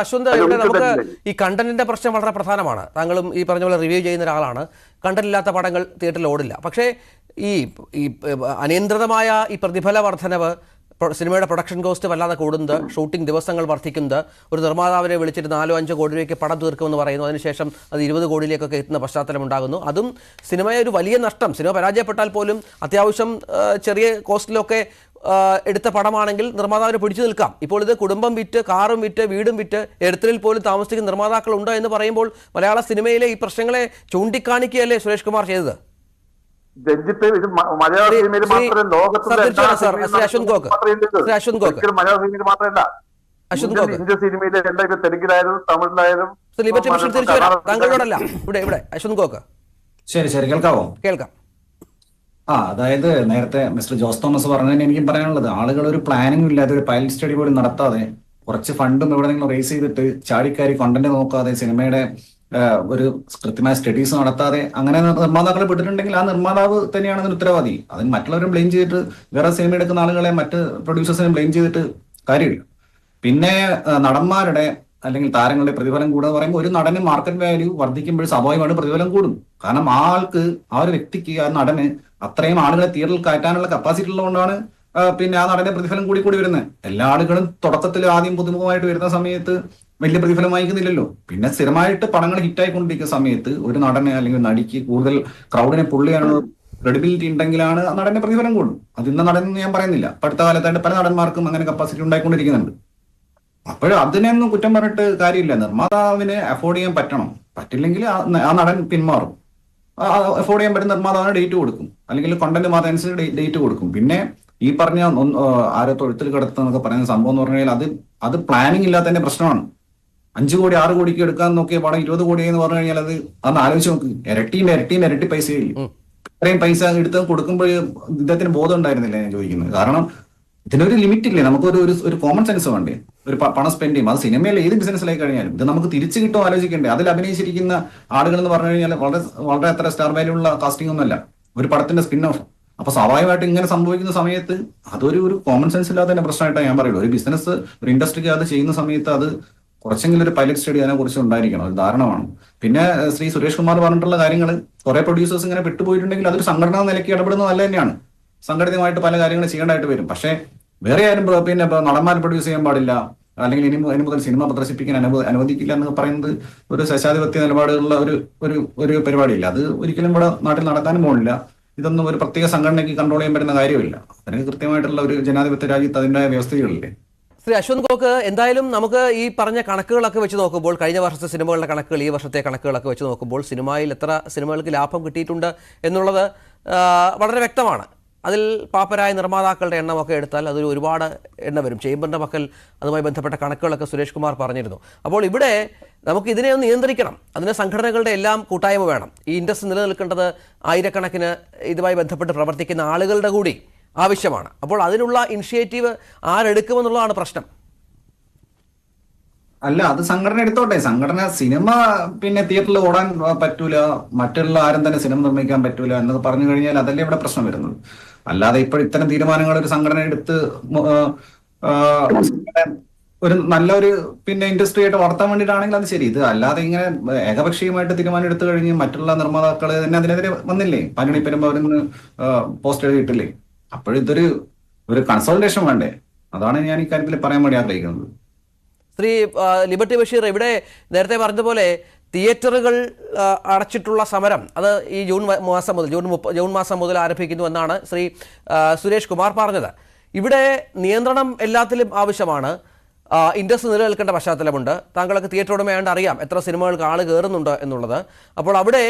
അശ്വന്ത് ഇവിടെ നമുക്ക് ഈ കണ്ടന്റിന്റെ പ്രശ്നം വളരെ പ്രധാനമാണ്. താങ്കളും ഈ പറഞ്ഞ പോലെ റിവ്യൂ ചെയ്യുന്ന ഒരാളാണ്. കണ്ടന്റ് ഇല്ലാത്ത പടങ്ങൾ തിയേറ്ററിൽ ഓടില്ല. പക്ഷേ ഈ ഈ അനിയന്ത്രിതമായ ഈ പ്രതിഫല വർധനവ് സിനിമയുടെ പ്രൊഡക്ഷൻ കോസ്റ്റ് വല്ലാതെ കൂടുന്നത് ഷൂട്ടിംഗ് ദിവസങ്ങൾ വർദ്ധിക്കുന്നത് ഒരു നിർമ്മാതാവിനെ വിളിച്ചിട്ട് നാലോ അഞ്ചോ കോടി രൂപയ്ക്ക് പടം തീർക്കുമെന്ന് പറയുന്നു. അതിനുശേഷം അത് ഇരുപത് കോടിയിലേക്കൊക്കെ എത്തുന്ന പശ്ചാത്തലം ഉണ്ടാകുന്നു. അതും സിനിമയെ ഒരു വലിയ നഷ്ടം. സിനിമ പരാജയപ്പെട്ടാൽ പോലും അത്യാവശ്യം ചെറിയ കോസ്റ്റിലൊക്കെ എടുത്ത പടമാണെങ്കിൽ നിർമ്മാതാവിനെ പിടിച്ചു നിൽക്കാം. ഇപ്പോൾ ഇത് കുടുംബം വിറ്റ് കാറും വിറ്റ് വീടും വിറ്റ് എഴുത്തലിൽ പോലും താമസിക്കുന്ന നിർമ്മാതാക്കൾ ഉണ്ടോ എന്ന് പറയുമ്പോൾ മലയാള സിനിമയിലെ ഈ പ്രശ്നങ്ങളെ ചൂണ്ടിക്കാണിക്കുകയല്ലേ സുരേഷ് കുമാർ ചെയ്തത്? രഞ്ജിത്ത് ഇത് മലയാള സിനിമയിൽ സിനിമയിലും മലയാള സിനിമയിൽ മാത്രമല്ല. ഇന്ത്യൻ- എല്ലാ ഇപ്പൊ തെലുങ്കിലായാലും തമിഴിലായാലും താങ്കളോടല്ല. ഇവിടെ ഇവിടെ. അശ്വന്ത് ഗോക്ക് ശരി ശരി കേൾക്കാവോ? കേൾക്കാം. ആ അതായത് നേരത്തെ മിസ്റ്റർ ജോസ് തോമസ് പറഞ്ഞതിന് എനിക്ക് പറയാനുള്ളത് ആളുകൾ ഒരു പ്ലാനിംഗ് ഇല്ലാതെ ഒരു പൈലറ്റ് സ്റ്റഡി പോലും നടത്താതെ കുറച്ച് ഫണ്ടും ഇവിടെ നിങ്ങൾ റേസ് ചെയ്തിട്ട് ചാടിക്കാരി കണ്ടന്റ് നോക്കാതെ സിനിമയുടെ ഒരു കൃത്യമായ സ്റ്റഡീസ് നടത്താതെ അങ്ങനെ നിർമ്മാതാക്കൾ വിട്ടിട്ടുണ്ടെങ്കിൽ ആ നിർമ്മാതാവ് തന്നെയാണ് അതിന് ഉത്തരവാദി. അതിന് മറ്റുള്ളവരും ബ്ലെയിം ചെയ്തിട്ട് വേറെ സിനിമ എടുക്കുന്ന ആളുകളെ മറ്റ് പ്രൊഡ്യൂസേഴ്സിനെ ബ്ലെയിം ചെയ്തിട്ട് കാര്യമില്ല. പിന്നെ നടന്മാരുടെ അല്ലെങ്കിൽ താരങ്ങളുടെ പ്രതിഫലം കൂടുക എന്ന് പറയുമ്പോൾ ഒരു നടന് മാർക്കറ്റ് വാല്യൂ വർദ്ധിക്കുമ്പോൾ സ്വാഭാവികമായിട്ട് പ്രതിഫലം കൂടും. കാരണം ആൾക്ക് ആ ഒരു വ്യക്തിക്ക് ആ നടന് അത്രയും ആളുകളെ തിയേറ്ററിൽ കയറ്റാനുള്ള കപ്പാസിറ്റി ഉള്ളതുകൊണ്ടാണ് പിന്നെ ആ നടന്റെ പ്രതിഫലം കൂടി കൂടി വരുന്നത്. എല്ലാ ആളുകളും തുടക്കത്തിൽ ആദ്യം പുതുമുഖമായിട്ട് വരുന്ന സമയത്ത് വലിയ പ്രതിഫലം വാങ്ങിക്കുന്നില്ലല്ലോ. പിന്നെ സ്ഥിരമായിട്ട് പടങ്ങൾ ഹിറ്റായിക്കൊണ്ടിരിക്കുന്ന സമയത്ത് ഒരു നടനെ അല്ലെങ്കിൽ നടിക്ക് കൂടുതൽ ക്രൗഡിനെ പുള്ളി ക്രെഡിബിലിറ്റി ഉണ്ടെങ്കിലാണ് ആ നടന്റെ പ്രതിഫലം കൂടും. അത് ഇന്ന നടൻ ഞാൻ പറയുന്നില്ല. അടുത്ത കാലത്തായിട്ട് പല നടന്മാർക്കും അങ്ങനെ കപ്പാസിറ്റി ഉണ്ടായിക്കൊണ്ടിരിക്കുന്നുണ്ട്. അപ്പോൾ അതിനെയൊന്നും കുറ്റം പറഞ്ഞിട്ട് കാര്യമില്ല. നിർമ്മാതാവിനെ അഫോർഡ് ചെയ്യാൻ പറ്റണം. പറ്റില്ലെങ്കിൽ ആ നടൻ പിന്മാറും. അഫോർഡ് ചെയ്യാൻ പറ്റുന്ന നിർമ്മാതാവിന് ഡേറ്റ് കൊടുക്കും. അല്ലെങ്കിൽ കണ്ടന്റ് അനുസരിച്ച് ഡേറ്റ് കൊടുക്കും. പിന്നെ ഈ പറഞ്ഞ ആരോ തൊഴുത്തിൽ കിടത്തുക എന്നൊക്കെ പറയുന്ന സംഭവം എന്ന് പറഞ്ഞാൽ അത് അത് പ്ലാനിങ് ഇല്ലാത്തതിന്റെ പ്രശ്നമാണ്. അഞ്ചു കോടി ആറ് കോടിക്ക് എടുക്കാൻ നോക്കിയ പടം ഇരുപത് കോടി എന്ന് പറഞ്ഞു കഴിഞ്ഞാൽ അത് അന്ന് ആലോചിച്ച് നോക്ക്. ഇരട്ടിയും ഇരട്ടിയും ഇരട്ടി പൈസ ഇത്രയും പൈസ എടുത്ത് കൊടുക്കുമ്പോൾ ഇദ്ദേഹത്തിന് ബോധം ഉണ്ടായിരുന്നില്ല ഞാൻ ചോദിക്കുന്നത്. കാരണം ഇതിനൊരു ലിമിറ്റ് ഇല്ലേ നമുക്കൊരു ഒരു ഒരു കോമൺ സെൻസ് വേണ്ടേ? ഒരു പണം സ്പെൻഡ് ചെയ്യും അത് സിനിമയിൽ ഏത് ബിസിനസ്സിലായി കഴിഞ്ഞാലും ഇത് നമുക്ക് തിരിച്ചു കിട്ടുമോ ആലോചിക്കേണ്ടേ? അതിൽ അഭിനയിച്ചിരിക്കുന്ന ആളുകൾ എന്ന് പറഞ്ഞു കഴിഞ്ഞാൽ വളരെ വളരെ അത്ര സ്റ്റാർ വാല്യൂ ഉള്ള കാസ്റ്റിംഗ് ഒന്നുമല്ല. ഒരു പടത്തിന്റെ സ്പിൻ ഓഫ് അപ്പൊ സ്വാഭാവികമായിട്ട് ഇങ്ങനെ സംഭവിക്കുന്ന സമയത്ത് അതൊരു ഒരു കോമൺ സെൻസ് ഇല്ലാതെ തന്നെ പ്രശ്നമായിട്ടാണ് ഞാൻ പറയുള്ളൂ. ഒരു ബിസിനസ് ഒരു ഇൻഡസ്ട്രിക്ക് അത് ചെയ്യുന്ന സമയത്ത് അത് കുറച്ചെങ്കിലും ഒരു പൈലറ്റ് സ്റ്റഡി അതിനെ കുറിച്ച് ഉണ്ടായിരിക്കണം. ഒരു ധാരണമാണ്. പിന്നെ ശ്രീ സുരേഷ് കുമാർ പറഞ്ഞിട്ടുള്ള കാര്യങ്ങൾ കുറെ പ്രൊഡ്യൂസേഴ്സ് ഇങ്ങനെ വിട്ടുപോയിട്ടുണ്ടെങ്കിൽ അതൊരു സംഘടനാ നിലയ്ക്ക് ഇടപെടുന്നത് നല്ല തന്നെയാണ് സംഘടിതമായിട്ട് പല കാര്യങ്ങളും ചെയ്യേണ്ടതായിട്ട് വരും. പക്ഷേ വേറെ ആരും പിന്നെ നടന്മാർ പ്രൊഡ്യൂസ് ചെയ്യാൻ പാടില്ല. അല്ലെങ്കിൽ ഇനി ഇനി മുതൽ സിനിമ പ്രദർശിപ്പിക്കാൻ അനുവ അനുവദിക്കില്ല എന്ന് പറയുന്നത് ഒരു സശാധിപത്യ നിലപാടുള്ള ഒരു ഒരു ഒരു പരിപാടിയില്ല. അത് ഒരിക്കലും ഇവിടെ നാട്ടിൽ നടക്കാനും പോകുന്നില്ല. ഇതൊന്നും ഒരു പ്രത്യേക സംഘടനയ്ക്ക് കൺട്രോൾ ചെയ്യാൻ പറ്റുന്ന കാര്യമില്ല. അതിന് കൃത്യമായിട്ടുള്ള ഒരു ജനാധിപത്യ രാജ്യത്ത് അതിന്റെ വ്യവസ്ഥകളില്ലേ ശ്രീ അശ്വന്ത് ഗോക്ക് എന്തായാലും നമുക്ക് ഈ പറഞ്ഞ കണക്കുകളൊക്കെ വെച്ച് നോക്കുമ്പോൾ കഴിഞ്ഞ വർഷത്തെ സിനിമകളുടെ കണക്കുകൾ ഈ വർഷത്തെ കണക്കുകളൊക്കെ വെച്ച് നോക്കുമ്പോൾ സിനിമയിൽ എത്ര സിനിമകൾക്ക് ലാഭം കിട്ടിയിട്ടുണ്ട് എന്നുള്ളത് വളരെ വ്യക്തമാണ്. അതിൽ പാപ്പരായ നിർമ്മാതാക്കളുടെ എണ്ണമൊക്കെ എടുത്താൽ അതൊരു ഒരുപാട് എണ്ണം വരും. ചേംബറിന്റെ പക്കൽ അതുമായി ബന്ധപ്പെട്ട കണക്കുകളൊക്കെ സുരേഷ് കുമാർ പറഞ്ഞിരുന്നു. അപ്പോൾ ഇവിടെ നമുക്ക് ഇതിനെ ഒന്ന് നിയന്ത്രിക്കണം. അതിന് സംഘടനകളുടെ എല്ലാം കൂട്ടായ്മ വേണം. ഈ ഇൻട്രസ്റ്റ് നിലനിൽക്കേണ്ടത് ആയിരക്കണക്കിന് ഇതുമായി ബന്ധപ്പെട്ട് പ്രവർത്തിക്കുന്ന ആളുകളുടെ കൂടി ആവശ്യമാണ്. അപ്പോൾ അതിനുള്ള ഇനിഷ്യേറ്റീവ് ആരെടുക്കുമെന്നുള്ളതാണ് പ്രശ്നം. അല്ല അത് സംഘടന എടുത്തോട്ടെ. സംഘടന സിനിമ പിന്നെ തിയേറ്ററിൽ ഓടാൻ പറ്റൂല മറ്റുള്ള ആരും തന്നെ സിനിമ നിർമ്മിക്കാൻ പറ്റൂല എന്നൊക്കെ പറഞ്ഞു കഴിഞ്ഞാൽ അതല്ലേ ഇവിടെ പ്രശ്നം വരുന്നത്. അല്ലാതെ ഇപ്പോൾ ഇത്തരം തീരുമാനങ്ങൾ ഒരു സംഘടന എടുത്ത് ഒരു നല്ലൊരു പിന്നെ ഇൻഡസ്ട്രി ആയിട്ട് വളർത്താൻ വേണ്ടിയിട്ടാണെങ്കിൽ അത് ശരി. ഇത് അല്ലാതെ ഇങ്ങനെ ഏകപക്ഷീയമായിട്ട് തീരുമാനം എടുത്തു കഴിഞ്ഞ് മറ്റുള്ള നിർമ്മാതാക്കൾ തന്നെ അതിനെതിരെ വന്നില്ലേ? പനണി പെരുമ്പോ അവരിന്ന് പോസ്റ്റ് എഴുതിയിട്ടില്ലേ? അപ്പോഴിതൊരു ഒരു കൺസൾട്ടേഷൻ വേണ്ടേ? അതാണ് ഞാൻ ഇക്കാര്യത്തിൽ പറയാൻ വേണ്ടി ആഗ്രഹിക്കുന്നത്. ശ്രീ ലിബർട്ടി ബഷീർ ഇവിടെ നേരത്തെ പറഞ്ഞതുപോലെ തിയേറ്ററുകൾ അടച്ചിട്ടുള്ള സമരം അത് ഈ ജൂൺ മാസം മുതൽ ജൂൺ മുപ്പ ജൂൺ മാസം മുതൽ ആരംഭിക്കുന്നു എന്നാണ് ശ്രീ സുരേഷ് കുമാർ പറഞ്ഞത്. ഇവിടെ നിയന്ത്രണം എല്ലാത്തിലും ആവശ്യമാണ്. ഇൻഡസ്ട്രി നിലനിൽക്കേണ്ട പശ്ചാത്തലമുണ്ട്. താങ്കളൊക്കെ തിയേറ്റർ ഉടമയാണ്ട് അറിയാം എത്ര സിനിമകൾക്ക് ആൾ കയറുന്നുണ്ട് എന്നുള്ളത്. അപ്പോൾ അവിടെ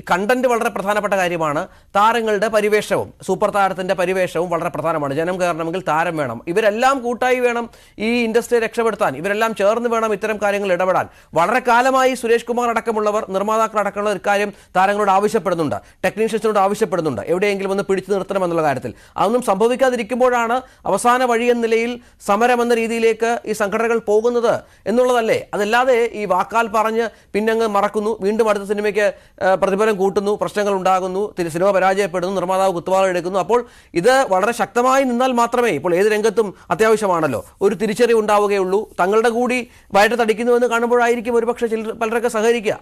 കണ്ടന്റ് വളരെ പ്രധാനപ്പെട്ട കാര്യമാണ്. താരങ്ങളുടെ പരിവേഷവും സൂപ്പർ താരത്തിന്റെ പരിവേഷവും വളരെ പ്രധാനമാണ്. ജനം കയറണമെങ്കിൽ താരം വേണം. ഇവരെല്ലാം കൂട്ടായി വേണം ഈ ഇൻഡസ്ട്രിയെ രക്ഷപ്പെടുത്താൻ. ഇവരെല്ലാം ചേർന്ന് വേണം ഇത്തരം കാര്യങ്ങൾ ഇടപെടാൻ. വളരെ കാലമായി സുരേഷ് കുമാർ അടക്കമുള്ളവർ നിർമ്മാതാക്കൾ അടക്കമുള്ള ഇക്കാര്യം താരങ്ങളോട് ആവശ്യപ്പെടുന്നുണ്ട്. ടെക്നീഷ്യൻസിനോട് ആവശ്യപ്പെടുന്നുണ്ട്. എവിടെയെങ്കിലും ഒന്ന് പിടിച്ചു നിർത്തണം എന്നുള്ള കാര്യത്തിൽ. അതൊന്നും സംഭവിക്കാതിരിക്കുമ്പോഴാണ് അവസാന വഴി എന്ന നിലയിൽ സമരം എന്ന രീതിയിലേക്ക് ഈ സംഘടനകൾ പോകുന്നത് എന്നുള്ളതല്ലേ? അതല്ലാതെ ഈ വാക്കാൽ പറഞ്ഞ് പിന്നങ്ങ് മറക്കുന്നു. വീണ്ടും അടുത്ത സിനിമയ്ക്ക് ആ, പ്രതിഫലം കൂട്ടുന്നു പ്രശ്നങ്ങൾ ഉണ്ടാകുന്നു സിനിമ പരാജയപ്പെടുന്നു നിർമ്മാതാവ് കുത്തുവാള എടുക്കുന്നു. അപ്പോൾ ഇത് വളരെ ശക്തമായി നിന്നാൽ മാത്രമേ ഇപ്പോൾ ഏത് രംഗത്തും അത്യാവശ്യമാണല്ലോ. ഒരു തിരിച്ചറിവ് ഉണ്ടാവുകയുള്ളൂ. തങ്ങളുടെ കൂടി വയറ്റ് തടിക്കുന്നുവെന്ന് കാണുമ്പോഴായിരിക്കും ഒരുപക്ഷെ ചിലർ പലരൊക്കെ സഹകരിക്കുക.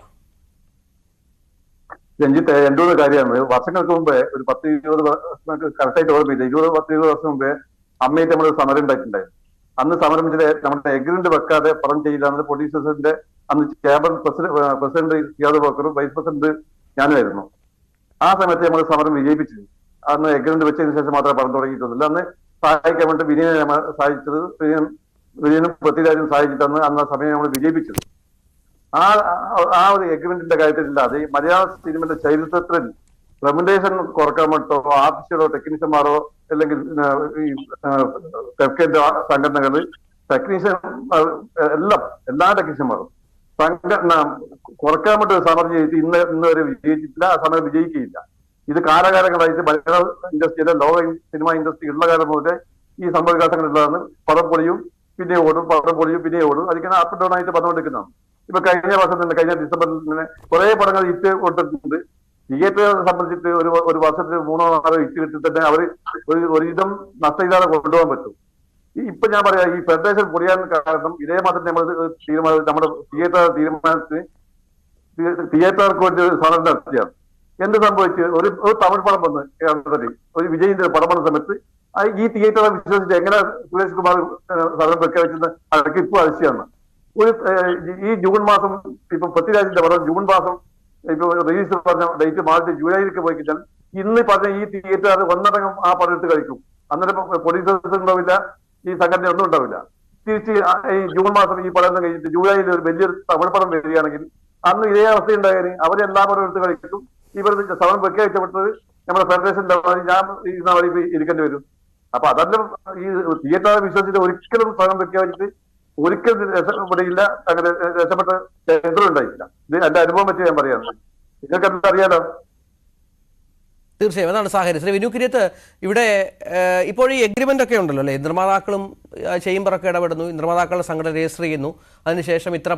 രഞ്ജിത്ത് എന്റെ ഒരു കാര്യമാണ് വർഷങ്ങൾക്ക് മുമ്പേ ഒരു പത്ത് ഇരുപത് കറക്റ്റായിട്ട് ഓർമ്മയില്ല. ഇരുപത് പത്ത് ഇരുപത് വർഷം മുമ്പേ അമ്മയിട്ട് നമ്മൾ സമരം ഉണ്ടായിട്ടുണ്ടായിരുന്നു. അന്ന് സമരം ചെയ്ത് നമ്മുടെ എഗ്രിമെന്റ് വെക്കാതെ പറഞ്ഞു ചെയ്യില്ല പ്രൊഡ്യൂസേഴ്സിന്റെ അന്ന് ക്യാബിൻ പ്രസിഡന്റ് പ്രസിഡന്റ് സിയാദ് ബക്കറും വൈസ് പ്രസിഡന്റ് ഞാനുമായിരുന്നു ആ സമയത്ത് നമ്മൾ സമരം വിജയിപ്പിച്ചു അന്ന് എഗ്രിമെന്റ് വെച്ചതിന് ശേഷം മാത്രമേ പറഞ്ഞു തുടങ്ങിയിട്ടുള്ളൂ. അന്ന് സഹായിക്കാൻ വേണ്ടി വിനയനെ സഹായിച്ചത് വിനയൻ വിനയനും പൃഥ്വിരാജും സഹായിച്ചിട്ടെന്ന് അന്ന് സമയം നമ്മൾ വിജയിപ്പിച്ചത് ആ ആ- ഒരു എഗ്രിമെന്റിന്റെ കാര്യത്തിലില്ലാതെ മലയാള സിനിമയുടെ ചരിത്രത്തിൽ റെമുനേഷൻ കുറയ്ക്കാൻ വേണ്ടോ ആർട്ടിസ്റ്റുകളോ ടെക്നീഷ്യന്മാരോ അല്ലെങ്കിൽ തെക്കന്റെ സംഘടനകൾ ടെക്നീഷ്യൻ എല്ലാം എല്ലാ ടെക്നീഷ്യന്മാരും സംഘടന കുറയ്ക്കാൻ വേണ്ടി ഒരു സമരം ചെയ്തിട്ട് ഇന്ന് ഇന്ന് വരെ വിജയിച്ചിട്ടില്ല ആ സമരം വിജയിക്കുകയില്ല. ഇത് കാലകാലങ്ങളായിട്ട് മലയാള ഇൻഡസ്ട്രിയിലെ ലോക സിനിമ ഇൻഡസ്ട്രി ഉള്ള കാലം മുതലേ ഈ സംഭവ വികാസങ്ങളിലാണ് പടം പൊളിയും പിന്നെ ഓടും പടം പൊളിയും പിന്നെ ഓടും. അതിങ്ങനെ അപ്പ് ഡൗൺ ആയിട്ട് പറഞ്ഞുകൊണ്ടിരിക്കുന്നതാണ് ഇപ്പൊ കഴിഞ്ഞ വർഷം തന്നെ കഴിഞ്ഞ ഡിസംബറിൽ തന്നെ കുറെ പടങ്ങൾ ഹിറ്റ് കൊടുത്തിട്ടുണ്ട്. തിയേറ്ററുകളെ സംബന്ധിച്ചിട്ട് ഒരു ഒരു വർഷത്തിൽ മൂന്നോ നാലോ ഹിറ്റ് കിട്ടി തന്നെ അവർ ഒരു ഒരുവിധം നഷ്ടമില്ലാതെ കൊണ്ടുപോകാൻ പറ്റും. ഈ ഇപ്പൊ ഞാൻ പറയാ ഈ ഫെഡറേഷൻ പൊടിയാൻ കാരണം ഇതേ മാത്രം നമ്മൾ തീരുമാനം നമ്മുടെ തിയേറ്റർ തീരുമാനത്തിന് തിയേറ്റർക്ക് വേണ്ടി സമരം നടത്തിയാണ്. എന്ത് സംഭവിച്ചു? ഒരു ഒരു തമിഴ് പടം വന്ന് കേരളത്തിൽ ഒരു വിജയിന്റെ പടം വന്ന സമയത്ത് ഈ തിയേറ്ററെ വിശ്വസിച്ച് എങ്ങനെ സുരേഷ് കുമാർ സാധനം പ്രഖ്യാപിച്ചത് അതൊക്കെ ഇപ്പൊ അതിശയാണ് ഒരു ഈ ജൂൺ മാസം ഇപ്പൊ പൃഥ്വിരാജിന്റെ പടം ജൂൺ മാസം ഇപ്പൊ റിലീസ് പറഞ്ഞ ഡേറ്റ് മാർച്ച് ജൂലൈയിലേക്ക് പോയി കഴിഞ്ഞാൽ ഇന്ന് പറഞ്ഞ ഈ തിയേറ്റർ ഒന്നടങ്കം ആ പടം എടുത്ത് കഴിക്കും. അന്നേരം പ്രൊഡ്യൂസേഴ്സ് ഉണ്ടാവില്ല ഈ സംഘടന ഒന്നും ഉണ്ടാവില്ല. തിരിച്ച് ഈ ജൂൺ മാസം ഈ പഠനം കഴിഞ്ഞിട്ട് ജൂലൈയിൽ ഒരു വലിയൊരു തമിഴ് പടം വരികയാണെങ്കിൽ അന്ന് ഇതേ അവസ്ഥ ഉണ്ടായാലും അവരെല്ലാവരും എടുത്ത് കളിക്കും. ഇവർ സമരം വെക്കപ്പെട്ടത് നമ്മുടെ ഫെഡറേഷൻ ഞാൻ വഴി ഇപ്പൊ ഇരിക്കേണ്ടി വരും. അപ്പൊ അതെല്ലാം ഈ തിയേറ്ററെ വിശ്വസിച്ചിട്ട് ഒരിക്കലും സമരം പ്രഖ്യാപിച്ചിട്ട് ഒരിക്കലും രക്ഷപ്പെടില്ല അങ്ങനെ രക്ഷപ്പെട്ട ചരിത്രം ഉണ്ടായില്ല ഇത് എന്റെ അനുഭവം വെച്ച് ഞാൻ പറയാം. നിങ്ങൾക്ക് എന്താ അറിയാലോ? തീർച്ചയായും അതാണ് സാഹചര്യം. ശ്രീ വിനു കിരിയത്ത് ഇവിടെ ഇപ്പോൾ ഈ എഗ്രിമെന്റ് ഒക്കെ ഉണ്ടല്ലോ അല്ലേ? നിർമ്മാതാക്കളും ചേംബറൊക്കെ ഇടപെടുന്നു. നിർമ്മാതാക്കളുടെ സംഘടന രജിസ്റ്റർ ചെയ്യുന്നു. അതിനുശേഷം ഇത്ര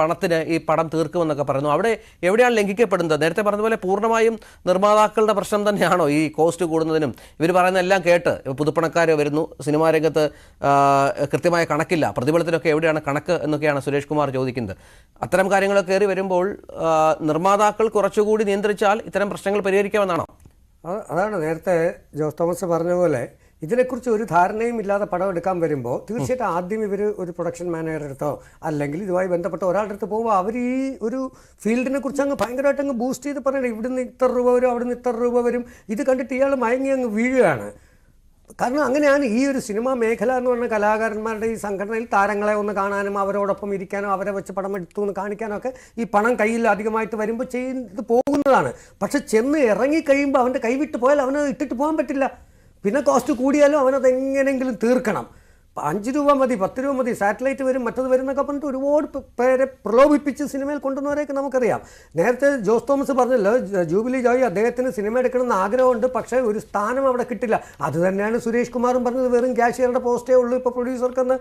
പണത്തിന് ഈ പടം തീർക്കുമെന്നൊക്കെ പറയുന്നു. അവിടെ എവിടെയാണ് ലംഘിക്കപ്പെടുന്നത്? നേരത്തെ പറഞ്ഞതുപോലെ പൂർണമായും നിർമ്മാതാക്കളുടെ പ്രശ്നം തന്നെയാണോ ഈ കോസ്റ്റ് കൂടുന്നതിനും? ഇവർ പറയുന്ന എല്ലാം കേട്ട് പുതുപ്പണക്കാർ വരുന്നു. സിനിമാ രംഗത്ത് കൃത്യമായ കണക്കില്ല. പ്രതിഫലത്തിനൊക്കെ എവിടെയാണ് കണക്ക് എന്നൊക്കെയാണ് സുരേഷ് കുമാർ ചോദിക്കുന്നത്. അത്തരം കാര്യങ്ങളൊക്കെ കയറി വരുമ്പോൾ നിർമ്മാതാക്കൾ കുറച്ചുകൂടി നിയന്ത്രിച്ചാൽ ഇത്തരം പ്രശ്നങ്ങൾ പരിഹരിക്കാമെന്നാണോ? അതാണ് നേരത്തെ ജോസ് തോമസ് പറഞ്ഞ പോലെ. ഇതിനെക്കുറിച്ച് ഒരു ധാരണയും ഇല്ലാതെ പടം എടുക്കാൻ വരുമ്പോൾ തീർച്ചയായിട്ടും ആദ്യം ഇവർ ഒരു പ്രൊഡക്ഷൻ മാനേജറുടെ അടുത്തോ അല്ലെങ്കിൽ ഇതുമായി ബന്ധപ്പെട്ട ഒരാളുടെ അടുത്ത് പോകുമ്പോൾ അവർ ഈ ഒരു ഫീൽഡിനെ കുറിച്ച് അങ്ങ് ഭയങ്കരമായിട്ട് അങ്ങ് ബൂസ്റ്റ് ചെയ്ത് പറയണം ഇവിടുന്ന് ഇത്ര രൂപ വരും അവിടുന്ന് ഇത്ര രൂപ വരും. ഇത് കണ്ടിട്ട് ഇയാൾ മയങ്ങി അങ്ങ് വീഴുകയാണ്. കാരണം അങ്ങനെയാണ് ഈ ഒരു സിനിമാ മേഖല എന്ന് പറഞ്ഞ കലാകാരന്മാരുടെ ഈ സംഘടനയിൽ താരങ്ങളെ ഒന്ന് കാണാനും അവരോടൊപ്പം ഇരിക്കാനും അവരെ വെച്ച് പടം എടുത്തു എന്ന് കാണിക്കാനും ഒക്കെ ഈ പണം കയ്യിൽ അധികമായിട്ട് വരുമ്പോൾ ചെയ്ത് പോകുന്നതാണ്. പക്ഷെ ചെന്ന് ഇറങ്ങി കഴിയുമ്പോൾ അവന്റെ കൈവിട്ട് പോയാൽ അവനത് ഇട്ടിട്ട് പോകാൻ പറ്റില്ല. പിന്നെ കോസ്റ്റ് കൂടിയാലും അവനത് എങ്ങനെയെങ്കിലും തീർക്കണം. അഞ്ച് രൂപ മതി പത്ത് രൂപ മതി സാറ്റലൈറ്റ് വരും മറ്റത് വരും എന്നൊക്കെ പറഞ്ഞിട്ട് ഒരുപാട് പേരെ പ്രലോഭിപ്പിച്ച് സിനിമയിൽ കൊണ്ടുവന്നവരെയൊക്കെ നമുക്കറിയാം. നേരത്തെ ജോസ് തോമസ് പറഞ്ഞല്ലോ ജൂബിലി ജോയി അദ്ദേഹത്തിന് സിനിമ എടുക്കണമെന്ന് ആഗ്രഹമുണ്ട് പക്ഷേ ഒരു സ്ഥാനം അവിടെ കിട്ടില്ല. അത് തന്നെയാണ് സുരേഷ് കുമാറും പറഞ്ഞത് വെറും ക്യാഷിയറുടെ പോസ്റ്റേ ഉള്ളൂ ഇപ്പോൾ പ്രൊഡ്യൂസർക്കെന്ന്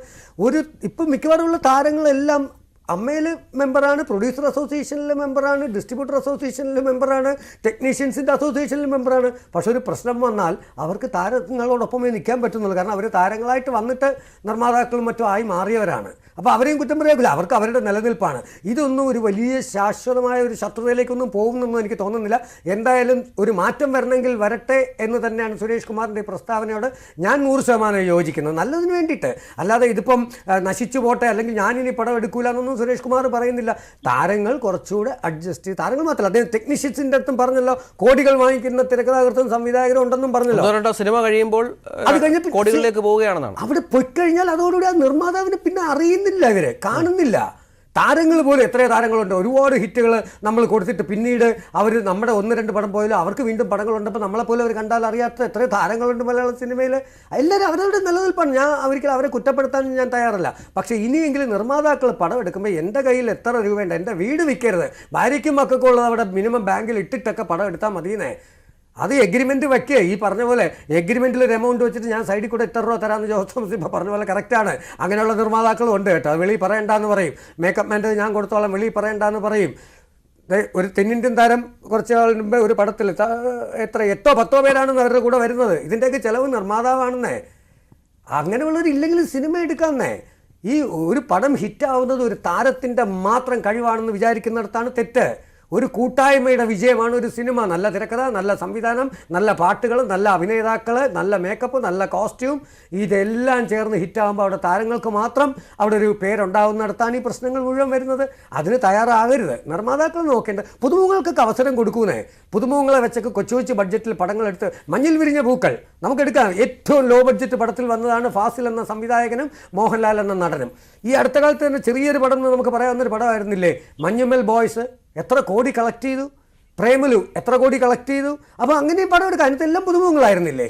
ഒരു ഇപ്പം മിക്കവാറുമുള്ള താരങ്ങളെല്ലാം അമ്മയിൽ മെമ്പറാണ് പ്രൊഡ്യൂസർ അസോസിയേഷനിലെ മെമ്പറാണ് ഡിസ്ട്രിബ്യൂട്ടർ അസോസിയേഷനിലെ മെമ്പറാണ് ടെക്നീഷ്യൻസിന്റെ അസോസിയേഷനിലെ മെമ്പറാണ്. പക്ഷേ ഒരു പ്രശ്നം വന്നാൽ അവർക്ക് താരങ്ങളോടൊപ്പമേ നിൽക്കാൻ പറ്റുന്നുള്ളൂ. കാരണം അവർ താരങ്ങളായിട്ട് വന്നിട്ട് നിർമ്മാതാക്കളും മറ്റും ആയി മാറിയവരാണ്. അപ്പോൾ അവരെയും കുറ്റം പറയാറില്ല. അവർക്ക് അവരുടെ നിലനിൽപ്പാണ്. ഇതൊന്നും ഒരു വലിയ ശാശ്വതമായ ഒരു ശത്രുതയിലേക്കൊന്നും പോകുമെന്നൊന്നും എനിക്ക് തോന്നുന്നില്ല. എന്തായാലും ഒരു മാറ്റം വരണമെങ്കിൽ വരട്ടെ എന്ന് തന്നെയാണ് സുരേഷ് കുമാറിന്റെ പ്രസ്താവനയോട് ഞാൻ നൂറ് ശതമാനം യോജിക്കുന്നത്. നല്ലതിന് വേണ്ടിയിട്ട്. അല്ലാതെ ഇതിപ്പം നശിച്ചു പോട്ടെ അല്ലെങ്കിൽ ഞാനിനി പടം എടുക്കൂല എന്നൊന്നും സുരേഷ് കുമാർ പറയുന്നില്ല. താരങ്ങൾ കുറച്ചുകൂടെ അഡ്ജസ്റ്റ് ചെയ്ത് താരങ്ങൾ മാത്രമല്ല അദ്ദേഹം ടെക്നീഷ്യൻസിന്റെ അടുത്തും പറഞ്ഞല്ലോ കോടികൾ വാങ്ങിക്കുന്ന തിരക്കഥാകൃത്തും സംവിധായകരും ഉണ്ടെന്നും പറഞ്ഞല്ലോ. ഒന്നോ രണ്ടോ സിനിമ കഴിയുമ്പോൾ അത് കഴിഞ്ഞിട്ട് കോടികളിലേക്ക് പോവുകയാണെന്നാണ്. അവിടെ കഴിഞ്ഞാൽ അതോടുകൂടി ആ നിർമ്മാതാവിനെ പിന്നെ അറിയുന്നില്ല ഇവരെ കാണുന്നില്ല. താരങ്ങൾ പോലും എത്രയോ താരങ്ങളുണ്ട്. ഒരുപാട് ഹിറ്റുകൾ നമ്മൾ കൊടുത്തിട്ട് പിന്നീട് അവർ നമ്മുടെ ഒന്ന് രണ്ട് പടം പോയാലും അവർക്ക് വീണ്ടും പടങ്ങളുണ്ടപ്പോൾ നമ്മളെപ്പോലെ അവർ കണ്ടാൽ അറിയാത്ത എത്രയോ താരങ്ങളുണ്ട് മലയാള സിനിമയിൽ. എല്ലാവരും അവരവരുടെ നിലനിൽപ്പാണ്. ഞാൻ ഒരിക്കലും അവരെ കുറ്റപ്പെടുത്താൻ ഞാൻ തയ്യാറല്ല. പക്ഷേ ഇനിയെങ്കിലും നിർമ്മാതാക്കൾ പടം എടുക്കുമ്പോൾ എന്റെ കയ്യിൽ എത്ര രൂപയുണ്ട്? എന്റെ വീട് വിൽക്കരുത്. ഭാര്യയ്ക്കും മക്കൾക്കുള്ളത് അവിടെ മിനിമം ബാങ്കിൽ ഇട്ടിട്ടൊക്കെ പടം എടുത്താൽ മതിയെന്നേ. അത് എഗ്രിമെന്റ് വെക്കുക ഈ പറഞ്ഞ പോലെ എഗ്രിമെന്റിൽ ഒരു എമൗണ്ട് വെച്ചിട്ട് ഞാൻ സൈഡിൽ കൂടെ ഇത്ര രൂപ തരാമെന്ന് ജോസ് തോമസ് ഇപ്പോൾ പറഞ്ഞ പോലെ കറക്റ്റാണ് അങ്ങനെയുള്ള നിർമ്മാതാക്കളും ഉണ്ട് കേട്ടോ. അത് വെളി പറയണ്ടെന്ന് പറയും. മേക്കപ്പ് മാന്റെ ഞാൻ കൊടുത്തോളം വെളി പറയണ്ടെന്ന് പറയും. ഒരു തെന്നിന്ത്യൻ താരം കുറച്ച് നാൾ ഒരു പടത്തിൽ എത്ര എട്ടോ പത്തോ പേരാണ് അവരുടെ കൂടെ വരുന്നത്. ഇതിന്റെയൊക്കെ ചിലവ് നിർമ്മാതാവാണെന്നേ. അങ്ങനെയുള്ളവരില്ലെങ്കിലും സിനിമ എടുക്കാമെന്നേ. ഈ ഒരു പടം ഹിറ്റാവുന്നത് ഒരു താരത്തിന്റെ മാത്രം കഴിവാണെന്ന് വിചാരിക്കുന്നിടത്താണ് തെറ്റ്. ഒരു കൂട്ടായ്മയുടെ വിജയമാണ് ഒരു സിനിമ. നല്ല തിരക്കഥ നല്ല സംവിധാനം നല്ല പാട്ടുകൾ നല്ല അഭിനേതാക്കൾ നല്ല മേക്കപ്പ് നല്ല കോസ്റ്റ്യൂം ഇതെല്ലാം ചേർന്ന് ഹിറ്റാകുമ്പോൾ അവിടെ താരങ്ങൾക്ക് മാത്രം അവിടെ ഒരു പേരുണ്ടാവുന്നിടത്താണ് ഈ പ്രശ്നങ്ങൾ മുഴുവൻ വരുന്നത്. അതിന് തയ്യാറാകരുത്. നിർമ്മാതാക്കൾ നോക്കേണ്ട. പുതുമുഖങ്ങൾക്കൊക്കെ അവസരം കൊടുക്കൂന്നേ. പുതുമുഖങ്ങളെ വെച്ചൊക്കെ കൊച്ചു കൊച്ചു ബഡ്ജറ്റിൽ പടങ്ങൾ എടുത്ത് മഞ്ഞിൽ വിരിഞ്ഞ പൂക്കൾ. നമുക്കെടുക്കാം. ഏറ്റവും ലോ ബഡ്ജറ്റ് പടത്തിൽ വന്നതാണ് ഫാസിൽ എന്ന സംവിധായകനും മോഹൻലാൽ എന്ന നടനും. ഈ അടുത്ത കാലത്ത് തന്നെ ചെറിയൊരു പടം എന്ന് നമുക്ക് പറയാവുന്നൊരു പടമായിരുന്നില്ലേ? മഞ്ഞുമൽ ബോയ്സ് എത്ര കോടി കളക്ട് ചെയ്തു? പ്രേമലു എത്ര കോടി കളക്ട് ചെയ്തു? അപ്പോൾ അങ്ങനെയും പടം എടുക്കാം അതിനകത്തെല്ലാം പുതുമുഖങ്ങളായിരുന്നില്ലേ?